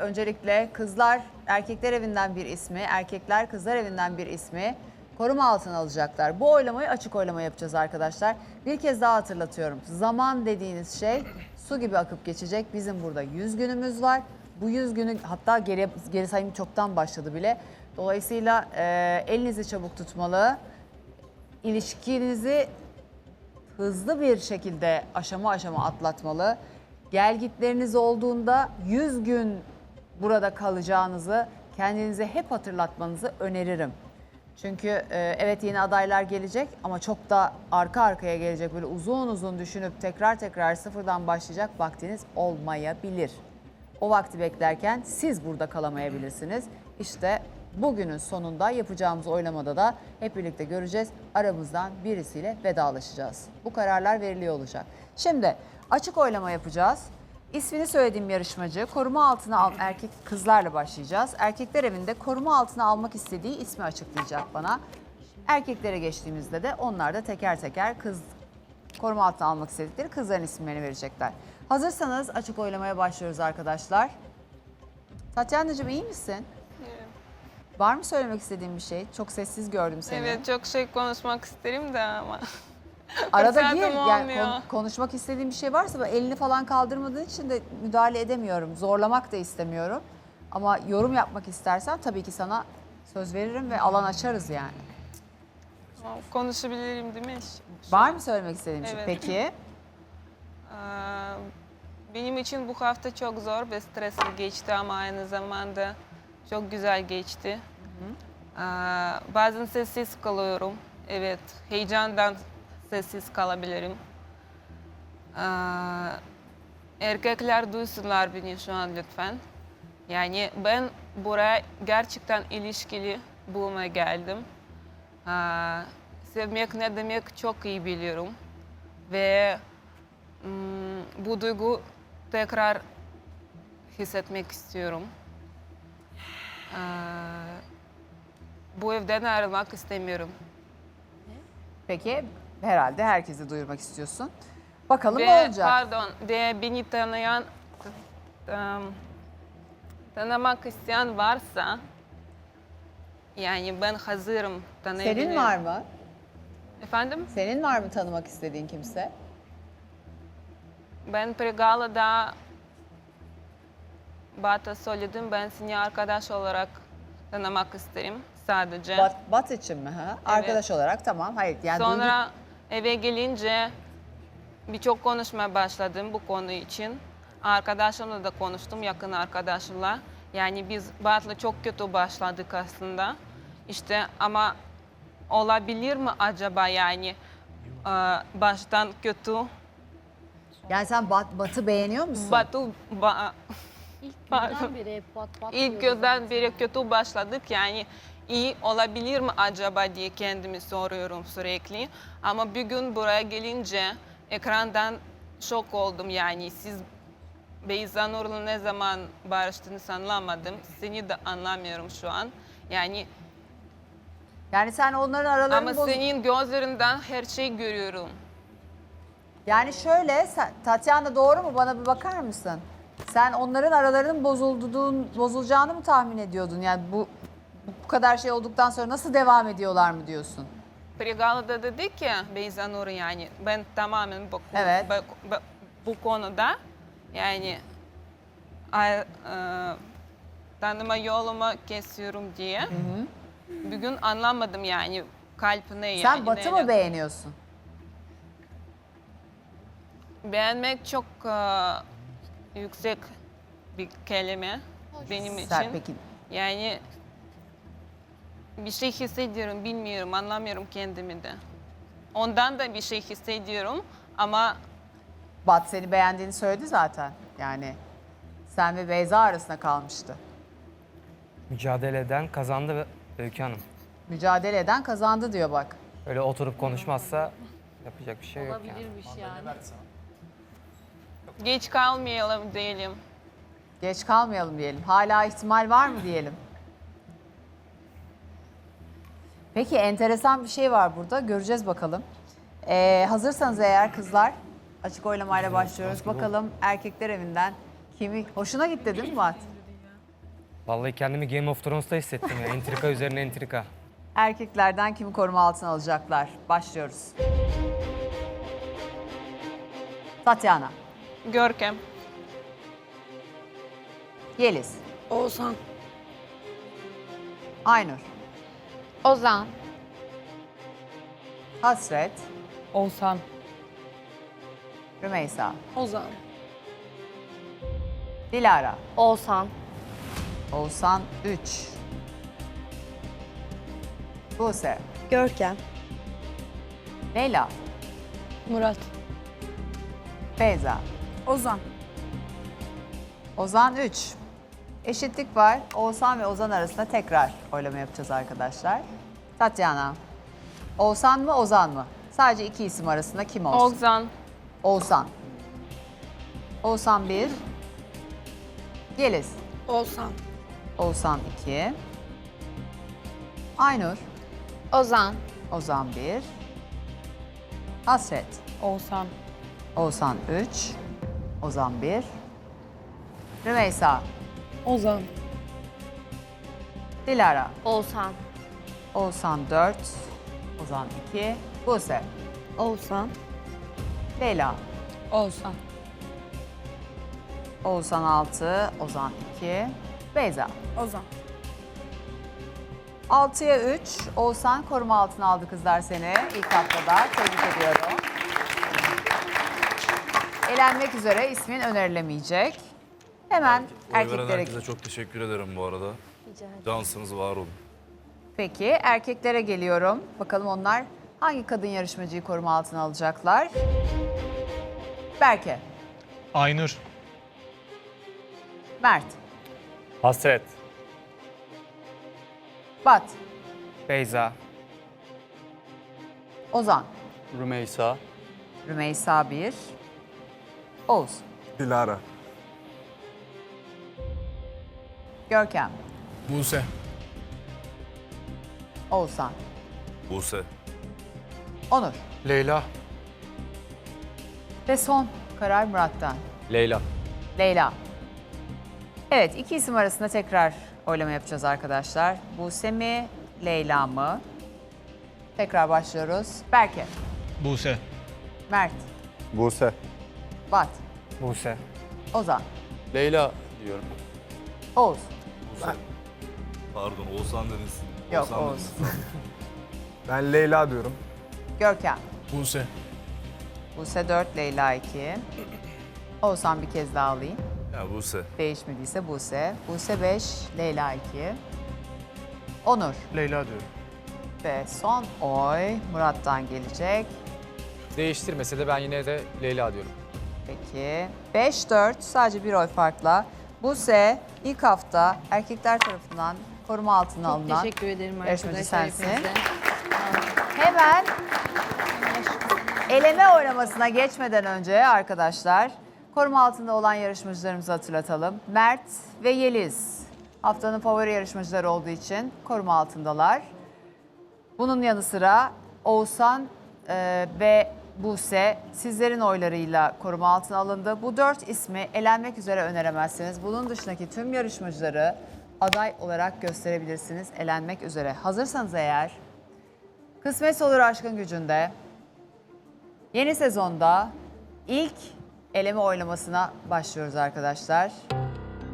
öncelikle kızlar erkekler evinden bir ismi, erkekler kızlar evinden bir ismi koruma altına alacaklar. Bu oylamayı açık oylama yapacağız arkadaşlar. Bir kez daha hatırlatıyorum. Zaman dediğiniz şey su gibi akıp geçecek. Bizim burada 100 günümüz var. Bu 100 günü hatta geri, geri sayım çoktan başladı bile. Dolayısıyla e, elinizi çabuk tutmalı. İlişkinizi hızlı bir şekilde aşama aşama atlatmalı. Gelgitleriniz olduğunda 100 gün burada kalacağınızı kendinize hep hatırlatmanızı öneririm. Çünkü e, evet yeni adaylar gelecek ama çok da arka arkaya gelecek böyle uzun uzun düşünüp tekrar tekrar sıfırdan başlayacak vaktiniz olmayabilir. O vakti beklerken siz burada kalamayabilirsiniz. İşte bugünün sonunda yapacağımız oylamada da hep birlikte göreceğiz. Aramızdan birisiyle vedalaşacağız. Bu kararlar veriliyor olacak. Şimdi açık oylama yapacağız. İsmini söylediğim yarışmacı koruma altına al erkek kızlarla başlayacağız. Erkekler evinde koruma altına almak istediği ismi açıklayacak bana. Erkeklere geçtiğimizde de onlar da teker teker kız koruma altına almak istedikleri kızların isimlerini verecekler. Hazırsanız açık oylamaya başlıyoruz arkadaşlar. Tatyana'cığım iyi misin? Var mı söylemek istediğin bir şey? Çok sessiz gördüm seni. Evet çok şey konuşmak isterim de ama. Arada fırsatım gir. Yani olmuyor. kon- konuşmak istediğin bir şey varsa elini falan kaldırmadığın için de müdahale edemiyorum. Zorlamak da istemiyorum. Ama yorum yapmak istersen tabii ki sana söz veririm ve alan açarız yani. Tamam, Konuşabilirim değil mi? Var mı söylemek istediğin bir şey? Evet. Peki. Benim için bu hafta çok zor ve stresli geçti ama aynı zamanda çok güzel geçti. Aa, Bazen sessiz kalıyorum. Evet, heyecandan sessiz kalabilirim. Aa, Erkekler duysunlar beni şu an lütfen. Yani ben buraya gerçekten ilişkili bulmaya geldim. Aa, Sevmek ne demek çok iyi biliyorum. Ve Hmm, bu duygu tekrar hissetmek istiyorum. Ee, bu evden ayrılmak istemiyorum. Peki. Herhalde herkese duyurmak istiyorsun. Bakalım Ve ne olacak? pardon, ve beni tanıyan, em, tanımak isteyen varsa, yani ben hazırım tanıyabilirim. Senin var mı? Efendim? Senin var mı tanımak istediğin kimse? Ben Pregala'da Bat'a söyledim. Ben seni arkadaş olarak tanımak isterim sadece. Bat, bat için mi? Ha? Arkadaş olarak tamam. Hayır. Yani duygu- Sonra eve gelince birçok konuşmaya başladım bu konu için. Arkadaşımla da konuştum, yakın arkadaşımla. Yani biz Bat'la çok kötü başladık aslında. İşte ama olabilir mi acaba yani e, baştan kötü? yani sen bat, batı beğeniyor musun? Batu, ba, İlk günden beri hep bat bat İlk diyoruz günden beri kötü başladık yani iyi olabilir mi acaba diye kendimi soruyorum sürekli. Ama bir gün buraya gelince ekrandan şok oldum yani siz Beyza Nur'la ne zaman barıştığınızı anlamadım. Seni de anlamıyorum şu an. Yani Yani sen onların aralarını ama boz- senin gözlerinden her şeyi görüyorum. Yani şöyle, sen, Tatyana doğru mu? Bana bir bakar mısın? Sen onların aralarının bozulduğun, bozulacağını mı tahmin ediyordun? Yani bu kadar şey olduktan sonra nasıl devam ediyorlar mı diyorsun? Pregala'da dedik ya Beyza Nur yani ben tamamen bu, Evet. bu, bu- konuda yani ay, e, tanıma yolumu kesiyorum diye. Bugün anlamadım yani kalp ne yani. Sen Batı mı beğeniyorsun? Beğenmek çok e, yüksek bir kelime benim için. Sen peki Yani bir şey hissediyorum, bilmiyorum, anlamıyorum kendimi de. Ondan da bir şey hissediyorum ama Bat seni beğendiğini söyledi zaten. Yani sen ve Beyza arasında kalmıştı. Mücadele eden kazandı Öykü Hanım. Mücadele eden kazandı diyor bak. Öyle oturup konuşmazsa yapacak bir şey yok yani. Olabilirmiş yani. geç kalmayalım diyelim. Geç kalmayalım diyelim. Hala ihtimal var mı diyelim. Peki enteresan bir şey var burada. Göreceğiz bakalım. Ee, hazırsanız eğer kızlar açık oylamayla başlıyoruz. Bakalım erkekler evinden kimi... Hoşuna gitti değil mi Bat? Vallahi kendimi Game of Thrones'ta hissettim ya. Entrika üzerine entrika. Erkeklerden kimi koruma altına alacaklar? Başlıyoruz. Tatyana, Görkem. Yeliz, Oğuzhan. Aynur, Ozan. Hasret, Oğuzhan. Rümeysa, Ozan. Dilara, Oğuzhan. Oğuzhan 3, Buse, Görkem. Leyla, Murat. Beyza, Ozan. Ozan 3. Eşitlik var. Oğuzhan ve Ozan arasında tekrar oylama yapacağız arkadaşlar. Tatyana, Oğuzhan mı Ozan mı? Sadece iki isim arasında kim olsun? Oğuzhan. Oğuzhan. Oğuzhan 1. Yeliz. Oğuzhan. Oğuzhan 2. Aynur. Ozan. Ozan 1. Hasret. Oğuzhan. Oğuzhan 3. Ozan 1. Rümeysa. Ozan. Dilara. Oğuzhan. Oğuzhan 4. Ozan 2. Buse. Oğuzhan. Leyla. Oğuzhan. Oğuzhan 6. Ozan 2. Beyza. Ozan. 6'ya 3. Oğuzhan koruma altına aldı kızlar seni ilk haftada. Tebrik ediyorum. Elenmek üzere ismin önerilemeyecek. Hemen Oy veren erkeklere... herkese çok teşekkür ederim bu arada. Cansınız var olun. Peki erkeklere geliyorum. Bakalım onlar hangi kadın yarışmacıyı koruma altına alacaklar? Berke, Aynur. Mert, Hasret. Bat, Beyza. Ozan, Rümeysa. Rümeysa 1, Oğuz, Dilara. Görkem, Buse. Oğuzhan, Buse. Onur Leyla. ve son karar Murat'tan. Leyla. Leyla. Evet iki isim arasında tekrar oylama yapacağız arkadaşlar. Buse mi, Leyla mı? Tekrar başlıyoruz. Berke, Buse. Mert, Buse. Bat, Buse. Ozan, Leyla diyorum. Oğuz. Pardon Oğuzhan dediniz. Yok, Oğuzhan Oğuz. Ben Leyla diyorum. Görkem. Buse. Buse 4, Leyla 2. Oğuzhan bir kez daha alayım. Ya Buse. Değişmediyse Buse. Buse 5, Leyla 2. Onur Leyla diyorum. ve son oy Murat'tan gelecek. Değiştirmese de ben yine de Leyla diyorum. Peki 5-4 sadece bir oy farkla. Buse ilk hafta erkekler tarafından koruma altına alınan Teşekkür ederim yarışmacı arkadaşlar sensin. hepinize. Hemen eleme oylamasına geçmeden önce arkadaşlar koruma altında olan yarışmacılarımızı hatırlatalım. Mert ve Yeliz haftanın favori yarışmacıları olduğu için koruma altındalar. Bunun yanı sıra Oğuzhan e, ve Buse sizlerin oylarıyla koruma altına alındı. Bu dört ismi elenmek üzere öneremezsiniz. Bunun dışındaki tüm yarışmacıları aday olarak gösterebilirsiniz elenmek üzere. Hazırsanız eğer Kısmet olur aşkın gücünde. Yeni sezonda ilk eleme oylamasına başlıyoruz arkadaşlar.